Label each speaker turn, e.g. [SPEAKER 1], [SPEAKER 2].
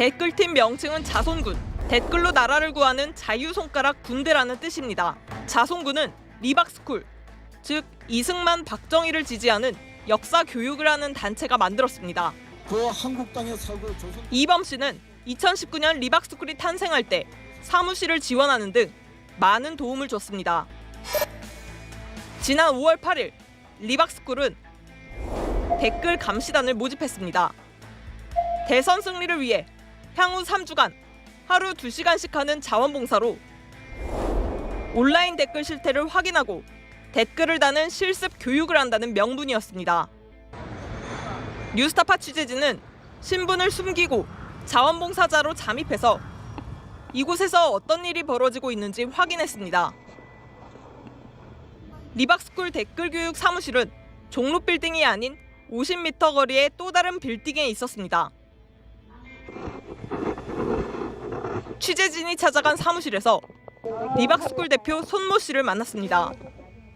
[SPEAKER 1] 댓글팀 명칭은 자손군. 댓글로 나라를 구하는 자유손가락 군대라는 뜻입니다. 자손군은 리박스쿨, 즉 이승만 박정희를 지지하는 역사 교육을 하는 단체가 만들었습니다.
[SPEAKER 2] 그 한국 땅의 사고 조선
[SPEAKER 1] 이범 씨는 2019년 리박스쿨이 탄생할 때 사무실을 지원하는 등 많은 도움을 줬습니다. 지난 5월 8일 리박스쿨은 댓글 감시단을 모집했습니다. 대선 승리를 위해 향후 3주간 하루 2시간씩 하는 자원봉사로 온라인 댓글 실태를 확인하고 댓글을 다는 실습 교육을 한다는 명분이었습니다. 뉴스타파 취재진은 신분을 숨기고 자원봉사자로 잠입해서 이곳에서 어떤 일이 벌어지고 있는지 확인했습니다. 리박스쿨 댓글 교육 사무실은 종로 빌딩이 아닌 50m 거리의 또 다른 빌딩에 있었습니다. 취재진이 찾아간 사무실에서 리박스쿨 대표 손모 씨를 만났습니다.